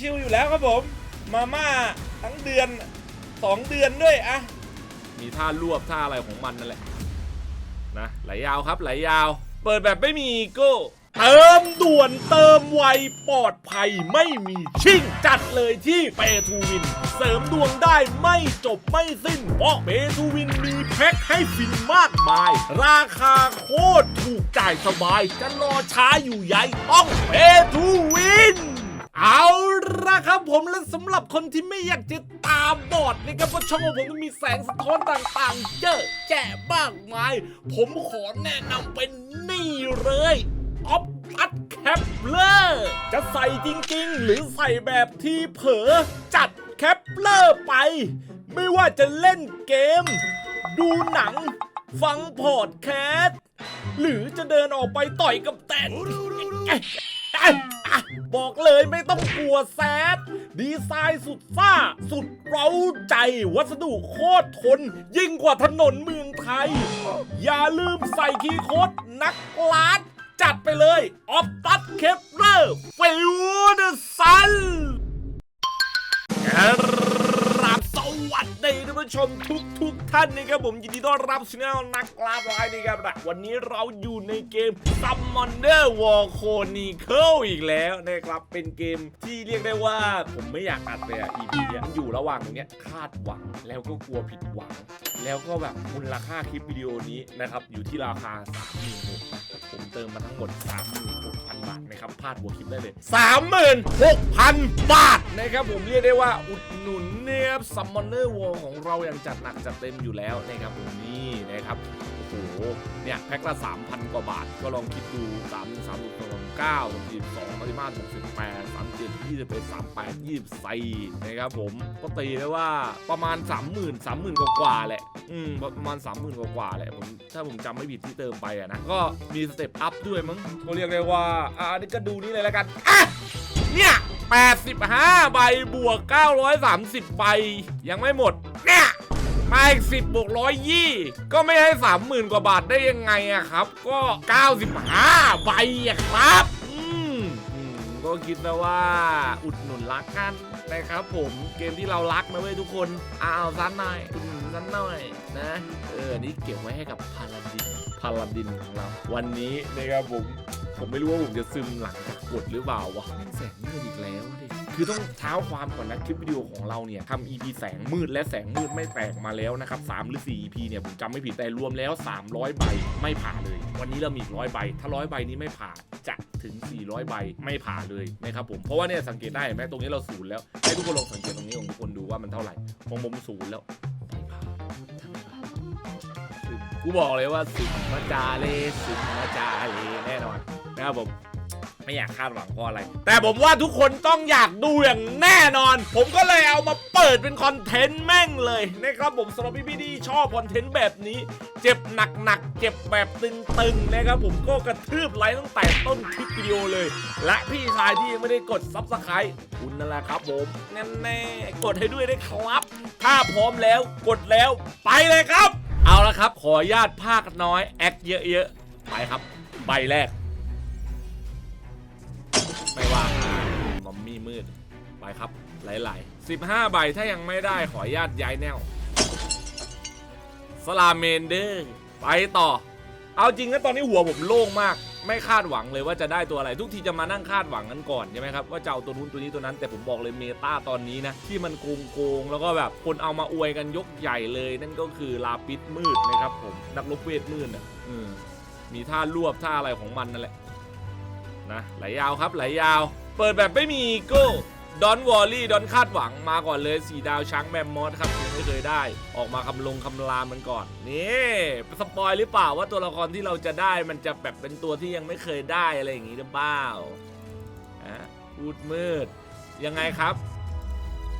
ชิวๆอยู่แล้วครับผม มาม่าทั้งเดือนสองเดือนด้วยอะมีท่ารวบท่าอะไรของมันนั่นแหละนะไหลยาวครับไหลยาว เปิดแบบไม่มีอีโก้เติมด่วนเติมไวปลอดภัยไม่มีชิ่งจัดเลยที่เปทูวิน เสริมดวงได้ไม่จบไม่สิ้น เพราะเปทูวินมีแพ็คให้ฟินมากมาย ราคาโคตรถูกจ่ายสบาย จะรอช้าอยู่ใหญ่ต้องเปทูวิน เอา ละครับผมและสำหรับคนที่ไม่อยากจะตาบอดนะครับเพราะช่องของผมมันมีแสงสะท้อนต่างๆ เยอะแยะมากมาย ผมขอแนะนำเป็นนี่เลยออฟตัดแคปเลอร์จะใส่จริงๆ หรือใส่แบบที่เผลอจัดแคปเลอร์ไป ไม่ว่าจะเล่นเกม ดูหนัง ฟังพอดแคสต์ หรือจะเดินออกไปต่อยกับแตน อะอะบอกเลยไม่ต้องกลัวแซด ดีไซน์สุดซ่า สุดเร้าใจ วัสดุโคตรทน ยิ่งกว่าถนนเมืองไทย อย่าลืมใส่คีย์โค้ดนักล้าน จัดไปเลยออฟตัสเคปเลอร์ฟิวเดอร์ซัน ผู้ชมทุกทุกท่านนะครับผมยินดีต้อนรับช anel นักลาไลน์นะครับวันนี้เราอยู่ในเกม Summoner War Chronicle อีกแล้วนะครับเป็นเกมที่เรียกได้ว่าผมไม่อยากอัดเลยอะ EP เนี้ยมันอยู่ระหว่างตรงเนี้ยคาดหวังแล้วก็กลัวผิดหวัง แล้วก็แบบมูลค่าคลิปวิดีโอนี้นะครับอยู่ที่ราคา3 6 0 0 0นะผมเติมมาทั้งหมด36,000 บาทนะครับพลาดหัวคลิปได้เลย 36,000 บาทนะครับผมเรียกได้ว่าอุดหนุนเนี่ยซัมมอนเนอร์วอลของเราอย่างจัดหนักจัดเต็มอยู่แล้วนะครับผมนี่นะครับโอ้โหเนี่ยแพ็คละ 3,000 กว่าบาท ก็ลองคิดดู 3 1 3 6 2 9 32 35 68 37 21 38 24นะครับผมก็ตีได้ว่าประมาณ 30,000 30,000 กว่ากว่าแหละอืมประมาณ 30,000 กว่ากว่าแหละผมถ้าผมจำไม่ผิดที่เติมไปอะนะ ก็มีสเต็ปอัพด้วยมั้งก็เรียกได้ว่า อ่านี่ก็ดูนี่เลยแล้วกันอะเนี่ย85 ใบบวก 930 ใบ ยังไม่หมด เนี่ย มาอีก10บวก120ก็ไม่ให้30,000กว่าบาทได้ยังไงอะครับ ก็95ใบอะครับอืมก็คิดนะว่าอุดหนุนรักกันนะครับผมเกมที่เรารักนะเว้ยทุกคนเอาซันหน่อยอุดหนุนซันหน่อยนะเอออันนี้เก็บไว้ให้กับพาลาดินพาลาดินของเราวันนี้นะครับผมผมไม่รู้ว่าผมจะซึมหลังจากกดหรือเปล่าวะแม่งแสงมืดอีกแล้วดิ คือต้องเท้าความก่อนนะคลิปวิดีโอของเราเนี่ยทำ EP แสงมืดและแสงมืดไม่แตกมาแล้วนะครับ3หรือ 4 EP เนี่ยผมจำไม่ผิดแต่รวมแล้ว 300 ใบไม่ผ่าเลย วันนี้เรามีร้อยใบ ถ้าร้อยใบนี้ไม่ผ่าจะถึง 400 ใบไม่ผ่าเลยนะครับผม เพราะว่าเนี่ยสังเกตได้ไหมตรงนี้เราศูนย์แล้ว ให้ทุกคนลองสังเกตตรงนี้ของทุกคนดูว่ามันเท่าไหร่ของผมศูนย์แล้วผ่ากูบอกเลยว่าซึมมาจาเลซึมมาจาเลแน่นอนนะครับผม ไม่อยากคาดหวังเพราะอะไร แต่ผมว่าทุกคนต้องอยากดูอย่างแน่นอน ผมก็เลยเอามาเปิดเป็นคอนเทนต์แม่งเลยนะครับผมสำหรับพี่ๆที่ชอบคอนเทนต์แบบนี้ เจ็บหนักๆเจ็บแบบตึงๆนะครับผมก็กระทืบไลค์ตั้งแต่ต้นคลิปวิดีโอเลย และพี่ชายที่ยังไม่ได้กดซับสไครต์คุณนั่นแหละครับผมแน่ๆกดให้ด้วยนะครับ ถ้าพร้อมแล้วกดแล้วไปเลยครับ เอาละครับ ขออนุญาตภาคน้อยแอคเยอะๆไปครับใบแรก มีมืด ไปครับ หลายๆ 15 ใบถ้ายังไม่ได้ขออนุญาตย้ายแนว สลาเมนเดอร์ไปต่อ เอาจริงนะตอนนี้หัวผมโล่งมาก ไม่คาดหวังเลยว่าจะได้ตัวอะไร ทุกทีจะมานั่งคาดหวังกันก่อนใช่ไหมครับว่าจะเอาตัวนู้นตัวนี้ตัวนั้น แต่ผมบอกเลยเมตาตอนนี้นะ ที่มันโกงโกงๆแล้วก็แบบคนเอามาอวยกันยกใหญ่เลย นั่นก็คือลาปิดมืดนะครับผมนักรบเวทมืดอะมมีท่ารวบท่าอะไรของมันนั่นแหละนะไหลยาวครับไหลยาว เปิดแบบไม่มีอีโก้ดอนวอลลี่ดอนคาดหวังมาก่อนเลยสีดาวช้างแมมมอสครับยังไม่เคยได้ ออกมาคำลงคำรามมันก่อน นี่สปอยหรือเปล่าว่าตัวละครที่เราจะได้มันจะแบบเป็นตัวที่ยังไม่เคยได้อะไรอย่างงี้หรือเปล่าอะพูดมืด ยังไงครับ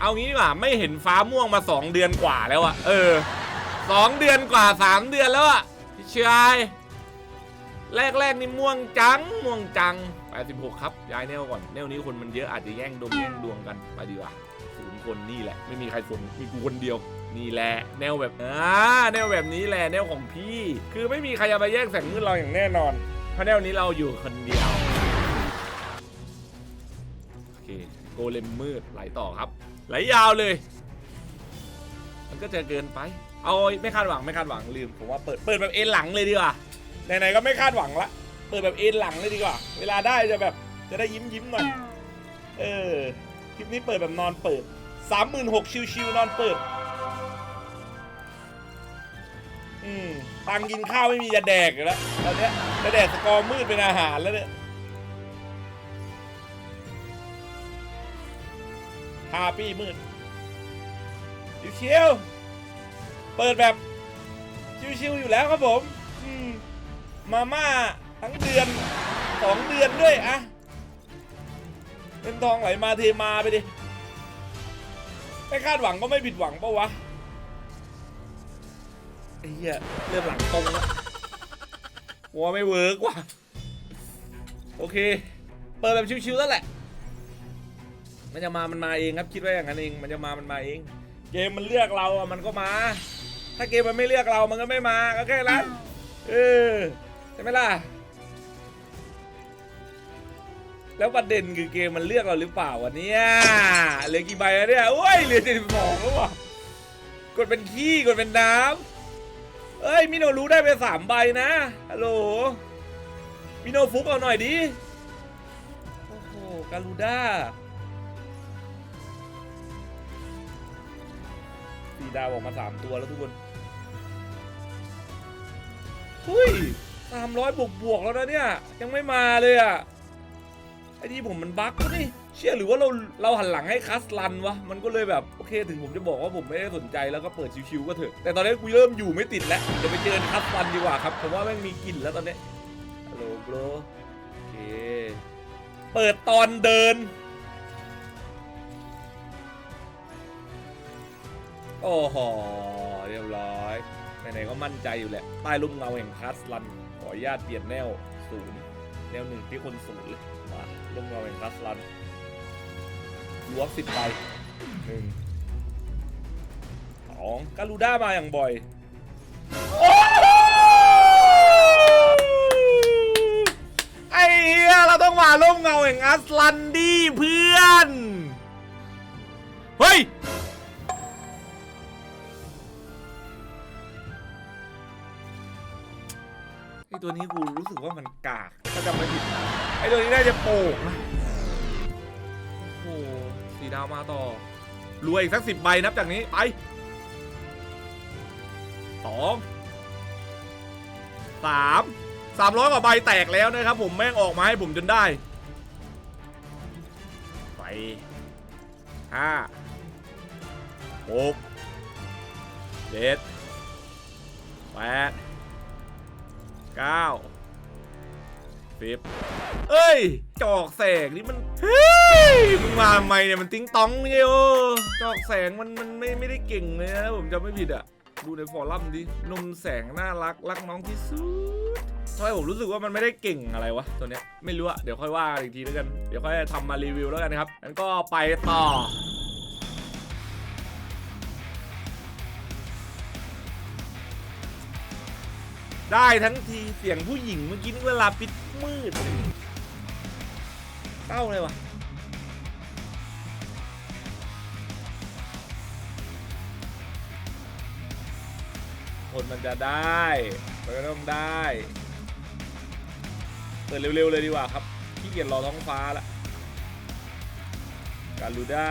เอางี้ดีกว่าไม่เห็นฟ้าม่วงมา 2 เดือนกว่าแล้วอะเออสองเดือนกว่า 3 เดือนแล้วอะพี่ชายแรกๆนี่ม่วงจังม่วงจัง 86ครับย้ายแนวก่อนแนวนี้คนมันเยอะอาจจะแย่งดมแย่งดวงกันไปดีกว่าศูนย์คนนี่แหละ ไม่มีใครสนมีกูคนเดียวนี่แหละแนวแบบอ่าแนวแบบนี้แหละแนวของพี่ คือไม่มีใครจะมาแย่งแสงมืดเราอย่างแน่นอนเพราะแนวนี้เราอยู่คนเดียวโอเคโกเลมมืดไหลต่อครับ ไหลยาวเลย มันก็จะเกินไป เอาไม่คาดหวังไม่คาดหวังลืมผมว่าเปิดเปิดแบบเอ็นหลังเลยดีกว่าไหนๆก็ไม่คาดหวังละ เปิดแบบเอ็นหลังเลยดีกว่า เวลาได้จะแบบจะได้ยิ้มยิ้มหน่อย เออ คลิปนี้เปิดแบบนอนเปิดสามหมื่นหกชิวๆนอนเปิด อืมตังกินข้าวไม่มีจะแดกอยู่แล้วตอนเนี้ยจะแดกสกอร์มืดเป็นอาหารแล้วเนี่ยฮาปี้มืดชิวๆเปิดแบบชิวๆอยู่แล้วครับผมอืมมาม่า ทั้งเดือนสองเดือนด้วยอะเป็นทองไหลมาเทมาไปดิไม่คาดหวังก็ไม่ผิดหวังปะวะไอ้เหี้ยเริ่มหลังตรงแล้วหัวไม่เวิร์กว่ะโอเค เปิดแบบชิวๆแล้วแหละ มันจะมามันมาเองครับคิดว่าอย่างนั้นเองมันจะมามันมาเอง เกมมันเลือกเราอะมันก็มา ถ้าเกมมันไม่เลือกเรามันก็ไม่มาก็แค่นั้นเออใช่ไหมล่ะ แล้วประเด็นคือเกมมันเลือกเราหรือเปล่าวันนี้เหลือกี่ใบแล้วเนี่ยโอ้ยเหลือเจ็ดสิบสองแล้วว่ะกดเป็นขี้กดเป็นน้ำเอ้ยมิโนรู้ได้ไปสามใบนะฮัลโหลมิโนฟุกเอาหน่อยดิโอ้โหการูด้าสีดาวออกมาสามตัวแล้วทุกคนเฮ้ยสามร้อยบวกบวกแล้วนะเนี่ยยังไม่มาเลยอะ ไอ้นี่ผมมันบั๊กนี่เชื่อหรือว่าเราเราหันหลังให้คัสลันวะมันก็เลยแบบโอเคถึงผมจะบอกว่าผมไม่ได้สนใจแล้วก็เปิดชิวๆก็เถอะแต่ตอนนี้กูเริ่มอยู่ไม่ติดแล้วเดี๋ยวไปเจอคัสลันดีกว่าครับผมว่าแม่งมีกลิ่นแล้วตอนนี้ฮัลโหลโบรโอเคเปิดตอนเดินโอ้โหเรียบร้อยไหนๆก็มั่นใจอยู่แหละใต้ร่มเงาแห่งคัสลันขออนุญาตเปลี่ยนแนวศูนย์แนวหนึ่งที่คนศูนย์เลย ลงมเงาแห่งคัสลันล้วงสิบใบหนึ่งสองกาลูด้ามาอย่างบ่อยไอ้เหี้ยเราต้องมาล่มเงาแห่งอัสลันดีเพื่อน เฮ้ย ตัวนี้กูรู้สึกว่ามันกากถ้าจำไม่ผิดไอตัวนี้น่าจะโป่งนะโอ้โหสีดาวมาต่อรวยอีกสักสิบใบนับจากนี้ไปสองสามสามร้อยกว่าใบแตกแล้วนะครับผมแม่งออกมาให้ผมจนได้ไปห้าหกเจ็ดแปด เก้าสิบเอ้ย จอกแสงนี่มัน เฮ้ย มึงมาทำไมเนี่ย มันติ้งต้องเยโอจอกแสงมันมันไม่ไม่ได้เก่งเลยนะผมจำไม่ผิดอะดูในฟอรัมดินมแสงน่ารักรักน้องที่สุดทำไมผมรู้สึกว่ามันไม่ได้เก่งอะไรวะตัวเนี้ยไม่รู้อะเดี๋ยวค่อยว่าอีกทีแล้วกัน เดี๋ยวค่อยทำมารีวิวแล้วกันนะครับงั้นก็ไปต่อ ได้ทั้งทีเสียงผู้หญิงเมื่อกี้นี่เวลาปิดมืดเศร้าเลยวะคนมันจะได้มันก็ต้องได้เปิดเร็วๆเลยดีกว่าครับขี้เกียจรอท้องฟ้าละการูด้า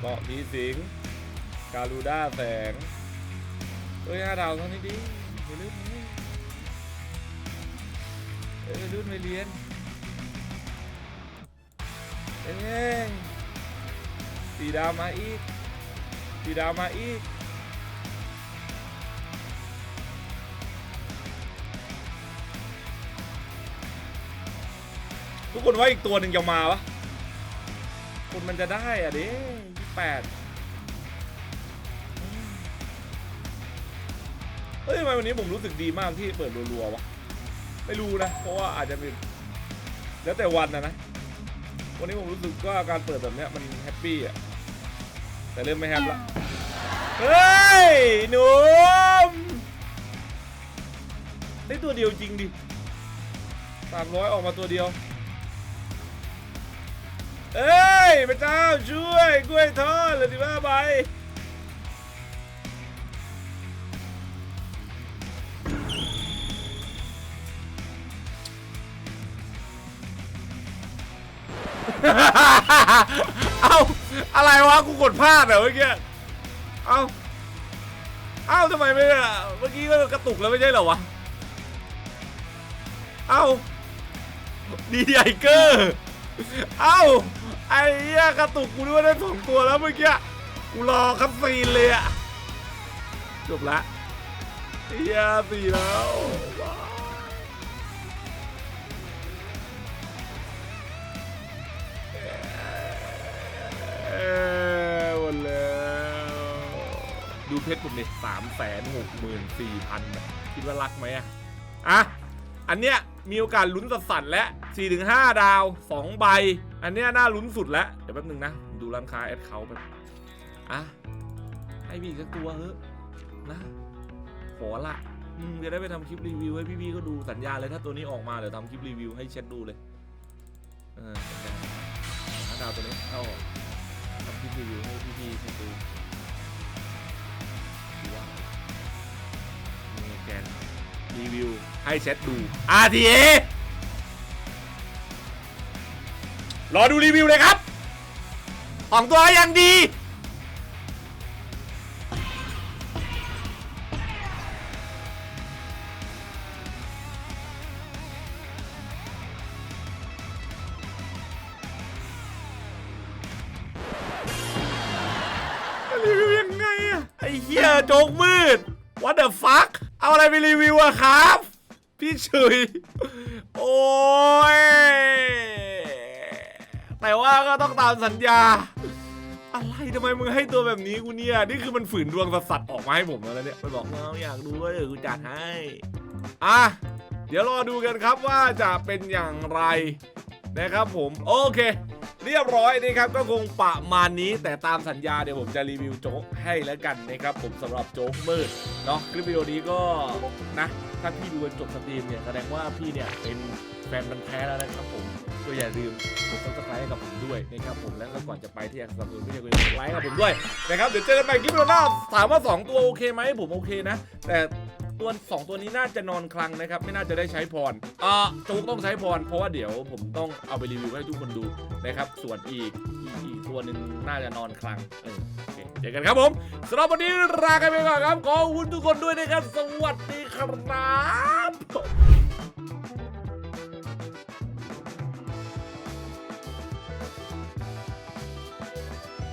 เกาะผีสิงการูด้าแสง เอ้ยห้าดาวเท่านี้ดิอย่าลืมนะเอ้ยอย่าลืมไปเรียนเอ้ยสีดาวมาอีกสีดาวมาอีกทุกคนว่าอีกตัวหนึ่งจะมาวะคนมันจะได้อะเด้ยี่แปด เฮ้ยทำไมวันนี้ผมรู้สึกดีมากที่เปิดรัวๆวะ ไม่รู้นะ เพราะว่าอาจจะเป็นแล้วแต่วันนะนะ วันนี้ผมรู้สึกว่าการเปิดแบบเนี้ยมันแฮปปี้อะแต่เริ่มไม่แฮปละ เฮ้ยหนุ่มได้ตัวเดียวจริงดิสามร้อยออกมาตัวเดียว เอ้ยพระเจ้าช่วยกล้วยทอดเลยสิบ้าใบ เอาอะไรวะกูกดพลาดเหรอเมื่อกี้เอาเอาทำไมไม่อะเมื่อกี้ก็กระตุกแล้วไม่ใช่เหรอวะเอาดีไอเกอร์เอาไอ้เหี้ยกระตุกกูนึกว่าได้สองตัวแล้วเมื่อกี้กูรอคัดซีนเลยอะจบละไอ้เหี้ยสี่แล้ว ว้าวเอ้ยหมดแล้ว ดูเพชรผมเนี่ยสามแสนหกหมื่นสี่พันคิดว่ารักไหมอะอะ อันเนี้ยมีโอกาสลุ้นสัสๆและ4-5ดาว2ใบ อันเนี้ยน่าลุ้นสุดแล้ว เดี๋ยวแป๊บนึงนะ ดูร้านค้าแอดเขาไปอะ ให้พี่อีกสักตัวเฮ้นะขอละอืมจะได้ไปทำคลิปรีวิวให้พี่ๆก็ดูสัญญาเลยถ้าตัวนี้ออกมาเดี๋ยวทำคลิปรีวิวให้เช็ดดูเลย เออสัญญาหาดาวตัวนี้เข้า ทำคลิปรีวิวให้พี่ๆเช็ดดูดูว่ามีแกนรีวิวให้เช็ดดู RTA รอดูรีวิวเลยครับ ของตัวอย่างดี เหี้ยโจ๊กมืด What the fuck เอาอะไรไปรีวิวอะครับ พี่เฉยโอ้ย แต่ว่าก็ต้องตามสัญญา อะไรทำไมมึงให้ตัวแบบนี้กูเนี่ย นี่คือมันฝืนดวงสัตว์ออกมาให้ผมแล้วเนี่ย มันบอกน้องอยากดูก็เดี๋ยวกูจัดให้ อะ เดี๋ยวรอดูกันครับว่าจะเป็นอย่างไรนะครับผม โอเค เรียบร้อยนะครับก็คงประมาณนี้ แต่ตามสัญญาเดี๋ยวผมจะรีวิวโจ๊กให้แล้วกันนะครับผมสำหรับโจ๊กมืดเนาะคลิปวิดีโอนี้ก็นะถ้าพี่ดูจนจบสตรีมเนี่ยแสดงว่าพี่เนี่ยเป็นแฟนมันแท้แล้วนะครับผมก็อย่าลืมกดซับสไครต์ให้กับผมด้วยนะครับผมและก็ก่อนจะไปที่อยากสนับสนุนพี่อย่าลืมกดไลค์กับผมด้วยนะครับเดี๋ยวเจอกันใหม่คลิปวิดีโอหน้าถามว่า 2 ตัวโอเคไหมผมโอเคนะ แต่ ตัวสองตัวนี้น่าจะนอนคลังนะครับ ไม่น่าจะได้ใช้พรอ่าจุกต้องใช้พร เพราะว่าเดี๋ยวผมต้องเอาไปรีวิวให้ทุกคนดูนะครับ ส่วนอีกอีกตัวหนึ่งน่าจะนอนคลังเออเจอกันครับผมสำหรับวันนี้ลากันไปก่อนครับขอบคุณทุกคนด้วยนะครับ สวัสดีครับ